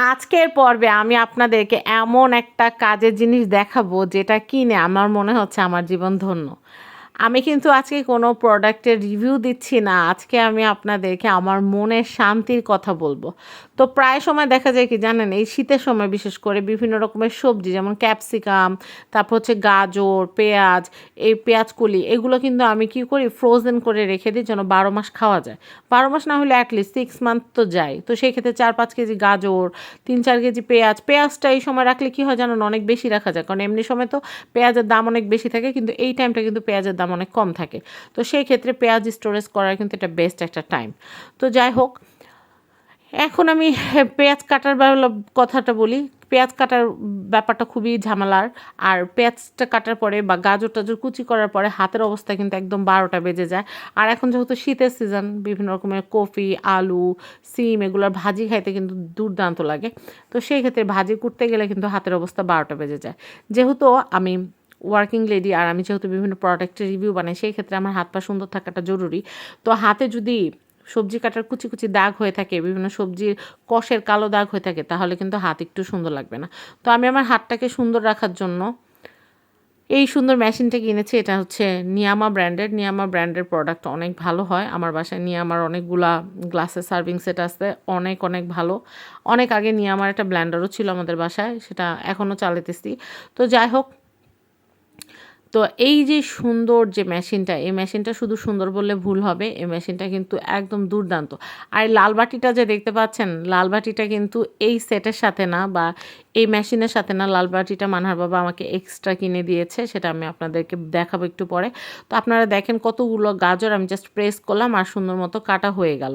আজকের পর্বে আমি আপনাদেরকে এমন একটা কাজের জিনিস দেখাবো যেটা কিনে আমার মনে হচ্ছে আমার জীবন ধন্য। আমি কিন্তু আজকে কোনো প্রোডাক্টের রিভিউ দিচ্ছি না। আজকে আমি আপনাদেরকে আমার মনের শান্তির কথা বলব। তো প্রায় সময় দেখা যায় কি জানেন, এই শীতের সময় বিশেষ করে বিভিন্ন রকমের সবজি যেমন ক্যাপসিকাম, তারপর হচ্ছে গাজর, পেঁয়াজ, এই পেঁয়াজকলি, এগুলো কিন্তু আমি কি করি ফ্রোজেন করে রেখে দিই যেন বারো মাস খাওয়া যায়। বারো মাস না হলে অ্যাটলিস্ট সিক্স মান্থ তো যায়। তো সেই ক্ষেত্রে চার পাঁচ কেজি গাজর, তিন চার কেজি পেঁয়াজ, পেঁয়াজটা এই সময় রাখলে কি হয় জানেন, অনেক বেশি রাখা যায়। কারণ এমনি সময় তো পেঁয়াজের দাম অনেক বেশি থাকে, কিন্তু এই টাইমটা কিন্তু পেঁয়াজের দাম অনেক কম থাকে। তো সেই ক্ষেত্রে পেঁয়াজ স্টোরেজ করার কিন্তু এটা বেস্ট একটা টাইম তো যাই হোক, এখন আমি পেঁয়াজ কাটার কথাটা বলি। পেঁয়াজ কাটার ব্যাপারটা খুবই ঝামেলার। আর পেঁয়াজটা কাটার পরে বা গাজর টাজর কুচি করার পরে হাতের অবস্থা কিন্তু একদম বারোটা বেজে যায়। আর এখন যেহেতু শীতের সিজন বিভিন্ন রকমের কফি, আলু, সিম এগুলোর ভাজি খাইতে কিন্তু দুর্দান্ত লাগে। তো সেই ক্ষেত্রে ভাজি করতে গেলে কিন্তু হাতের অবস্থা বারোটা বেজে যায়। যেহেতু আমি ওয়ার্কিং লেডি আর আমি যেহেতু বিভিন্ন প্রোডাক্টের রিভিউ বানাই, সেই ক্ষেত্রে আমার হাত পা সুন্দর থাকাটা জরুরি। তো হাতে যদি সবজি কাটার কুচি কুচি দাগ হয়ে থাকে, বিভিন্ন সবজির কষের কালো দাগ হয়ে থাকে, তাহলে কিন্তু হাত একটু সুন্দর লাগবে না। তো আমি আমার হাতটাকে সুন্দর রাখার জন্য এই সুন্দর মেশিনটা কিনেছি এটা হচ্ছে নিয়ামা ব্র্যান্ডের নিয়ামা ব্র্যান্ডের প্রোডাক্ট অনেক ভালো হয়। আমার বাসায় নিয়ামার অনেকগুলা গ্লাসের সার্ভিং সেট আছে, অনেক অনেক ভালো। অনেক আগে নিয়ামার একটা ব্ল্যান্ডারও ছিল আমাদের বাসায়, সেটা এখনও চালাতেছি তো যাই হোক তো এই যে সুন্দর যে মেশিনটা, এই মেশিনটা শুধু সুন্দর বললে ভুল হবে, এই মেশিনটা কিন্তু একদম দুর্দান্ত। আর লাল বাটিটা যে দেখতে পাচ্ছেন, লাল বাটিটা কিন্তু এই সেটের সাথে না বা এই মেশিনের সাথে না লাল বাটিটা মানহার বাবা আমাকে এক্সট্রা কিনে দিয়েছে, সেটা আমি আপনাদেরকে দেখাবো একটু পরে। তো আপনারা দেখেন কতগুলো গাজর আমি জাস্ট প্রেস করলাম আর সুন্দর মতো কাটা হয়ে গেল।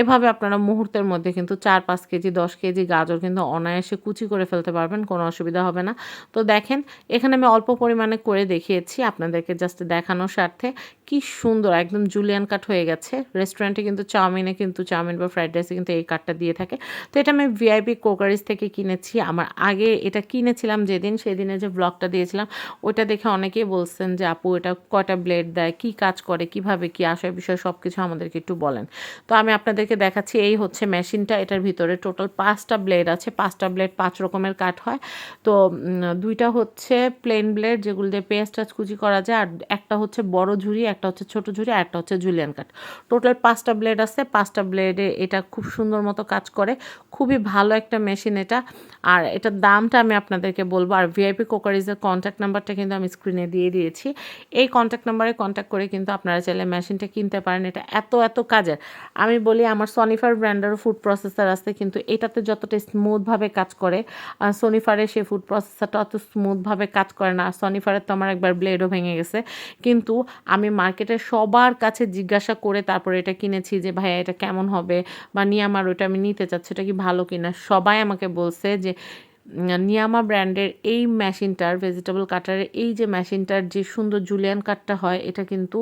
এভাবে আপনারা মুহূর্তের মধ্যে কিন্তু চার, পাঁচ কেজি, দশ কেজি গাজর কিন্তু অনায়াসে কুচি করে ফেলতে পারবেন, কোনো অসুবিধা হবে না। তো দেখেন, এখানে আমি অল্প পরিমাণে করে দেখিয়েছি, আপনাদেরকে জাস্ট দেখানোর স্বার্থে। কি সুন্দর, একদম জুলিয়ান কাট হয়ে গেছে। রেস্টুরেন্টে কিন্তু চাউমিনে কিন্তু চাউমিন বা ফ্রাইড রাইসে কিন্তু এই কাটটা দিয়ে থাকে। তো এটা আমি ভিআইপি কোকারিজ থেকে কিনেছি। আমার আগে এটা কিনেছিলাম যেদিন, সেদিনে যে ব্লগটা দিয়েছিলাম, ওইটা দেখে অনেকেই বলছেন যে, আপু, এটা কয়টা ব্লেড দেয়? কি কাজ করে? কীভাবে কি আসার বিষয়ে সব কিছু আমাদেরকে একটু বলেন। তো আমি আপনাদেরকে দেখাচ্ছি, এই হচ্ছে মেশিনটা। এটার ভিতরে টোটাল পাঁচটা ব্লেড আছে। পাঁচটা ব্লেড পাঁচ রকমের কাট হয়। তো দুইটা হচ্ছে প্লেন ব্লেড যেগুলো দিয়ে কুচি করা যায় আর একটা হচ্ছে বড় ঝুড়ি, একটা হচ্ছে ছোট ঝুড়ি আর একটা হচ্ছে জুলিয়ান কাট টোটাল পাঁচটা ব্লেড আছে। পাঁচটা ব্লেডে এটা খুব সুন্দর মতো কাজ করে। খুবই ভালো একটা মেশিন এটা। আর এটার দামটা আমি আপনাদেরকে বলব। আর ভিআইপি কোকারিজের কন্ট্যাক্ট নাম্বারটা কিন্তু আমি স্ক্রিনে দিয়ে দিয়েছি। এই কন্ট্যাক্ট নাম্বারে কন্ট্যাক্ট করে কিন্তু আপনারা চাইলে মেশিনটা কিনতে পারেন। এটা এত এত কাজের। আমি বলি, আমার সনিফার ব্র্যান্ডেরও ফুড প্রসেসার আছে, কিন্তু এটাতে যতটা স্মুথভাবে কাজ করে সনিফারের সেই ফুড প্রসেসারটা অত স্মুথভাবে কাজ করে না। সনিফারের তো আমার একবার ব্লেডও ভেঙে গেছে। কিন্তু আমি মার্কেটে সবার কাছে জিজ্ঞাসা করে তারপরে এটা কিনেছি যে, ভাইয়া, এটা কেমন হবে? বা, নিয়ে আমার ওইটা আমি নিতে চাচ্ছি এটা কি ভালো কিনা? সবাই আমাকে বলছে যে নিয়ামা ব্র্যান্ডের এই মেশিনটার ভেজিটেবল কাটারের এই যে মেশিনটার যে সুন্দর জুলিয়ান কাটটা হয়, এটা কিন্তু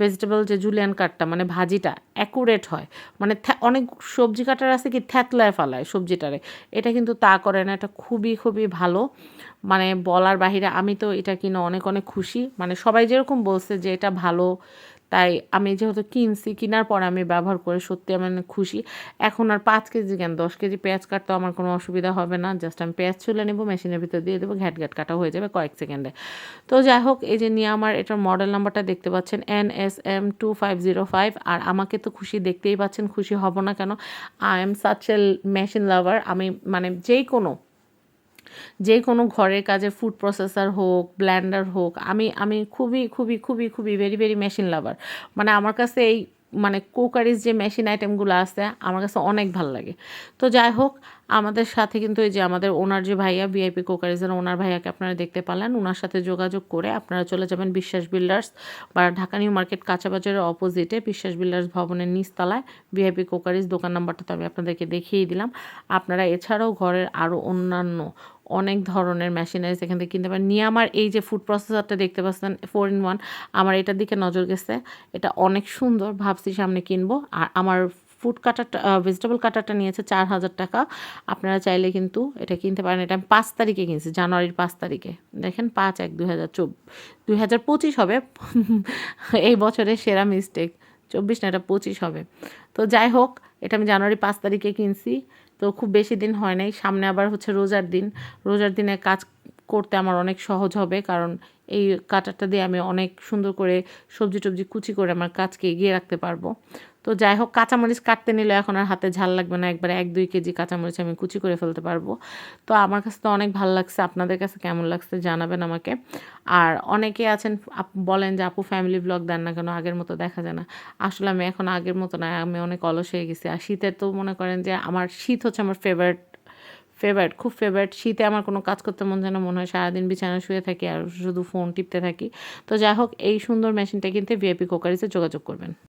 ভেজিটেবল যে জুলিয়ান কাটটা মানে ভাজিটা অ্যাকুরেট হয়। মানে অনেক সবজি কাটার আছে কি থ্যাতলায় ফালায় সবজিটারে। এটা কিন্তু তা করে না, এটা খুবই খুবই ভালো। মানে বলার বাহিরে আমি তো এটা কিনে অনেক অনেক খুশি। মানে সবাই যেরকম বলছে যে এটা ভালো তাই আমি যেহেতু কিনছি, কেনার পর আমি ব্যবহার করে সত্যি আমি খুশি। এখন আর পাঁচ কেজি কেন? দশ কেজি পেঁয়াজ কাটতে আমার কোনো অসুবিধা হবে না। জাস্ট আমি পেঁয়াজ চুলে নেব, মেশিনের ভিতর দিয়ে দেবো, ঘ্যাট ঘ্যাট কাটা হয়ে যাবে কয়েক সেকেন্ডে। তো যাই হোক, এই যে নিয়ে আমার এটার মডেল নাম্বারটা দেখতে পাচ্ছেন N S M two five zero five আর আমাকে তো খুশি দেখতেই পাচ্ছেন, খুশি হব না কেন? I am such a machine lover আমি মানে যেই কোনো যে কোনো ঘরের কাজে ফুড প্রসেসার হোক ব্ল্যান্ডার হোক, আমি আমি খুবই খুবই খুবই খুবই ভেরি ভেরি মেশিন লাভার মানে আমার কাছে এই মানে কুকারিজ যে মেশিন আইটেমগুলো আছে, আমার কাছে অনেক ভালো লাগে। তো যাই হোক আমাদের সাথে কিন্তু এই যে আমাদের ওনার যে ভাইয়া ভিআইপি কোকারিজের ওনার ভাইয়াকে আপনারা দেখতে পারলেন। ওনার সাথে যোগাযোগ করে আপনারা চলে যাবেন বিশ্বাস বিল্ডার্স বা ঢাকা নিউ মার্কেট কাঁচাবাজারের অপোজিটে বিশ্বাস বিল্ডার্স ভবনের নিচতলায় ভিআইপি কোকারিজ দোকান নাম্বারটা তো আমি আপনাদেরকে দেখিয়ে দিলাম। আপনারা এছাড়াও ঘরের আরও অন্যান্য অনেক ধরনের মেশিনারিজ এখান থেকে কিনতে পারেন। নিয়ে আমার এই যে ফুড প্রসেসারটা দেখতে পাচ্ছেন ফোর ইন ওয়ান আমার এটার দিকে নজর গেছে। এটা অনেক সুন্দর, ভাবছি সামনে কিনবো। আর আমার ফুড কাটারটা ভেজিটেবল কাটারটা নিয়েছে চার হাজার টাকা। আপনারা চাইলে কিন্তু এটা কিনতে পারেন। এটা আমি পাঁচ তারিখে কিনছি, জানুয়ারির পাঁচ তারিখে। দেখেন পাঁচ এক দুই হাজার চব, দুই হাজার পঁচিশ হবে। এই বছরের সেরা মিস্টেক চব্বিশ না, এটা পঁচিশ হবে। তো যাই হোক, এটা আমি জানুয়ারি পাঁচ তারিখে কিনছি। তো খুব বেশি দিন হয় নাই। সামনে আবার হচ্ছে রোজার দিন। রোজার দিনে কাজ করতে আমার অনেক সহজ হবে, কারণ এই কাটারটা দিয়ে আমি অনেক সুন্দর করে সবজি টবজি কুচি করে আমার কাজকে এগিয়ে রাখতে পারব। তো যাই হোক, কাঁচামরিচ কাটতে নিলে এখন আর হাতে ঝাল লাগবে না, একবার এক দুই কেজি কাঁচামরিচ আমি কুচি করে ফেলতে পারব। তো আমার কাছে তো অনেক ভালো লাগছে, আপনাদের কাছে কেমন লাগছে জানাবেন আমাকে। আর অনেকে আছেন বলেন যে, আপু ফ্যামিলি ব্লগ দেন না কেন, আগের মতো দেখা যায় না। আসলে আমি এখন আগের মতো না, আমি অনেক অলস হয়ে গেছি। আর শীতের তো মনে করেন যে, আমার শীত হচ্ছে আমার ফেভারিট ফেভারিট খুব ফেভারিট শীতে আমার কোনো কাজ করতে মন যেন মনে হয় সারাদিন বিছানা শুয়ে থাকি আর শুধু ফোন টিপতে থাকি। তো যাই হোক, এই সুন্দর মেশিনটা কিনতে ভিআইপি কোকারিসে যোগাযোগ করবেন।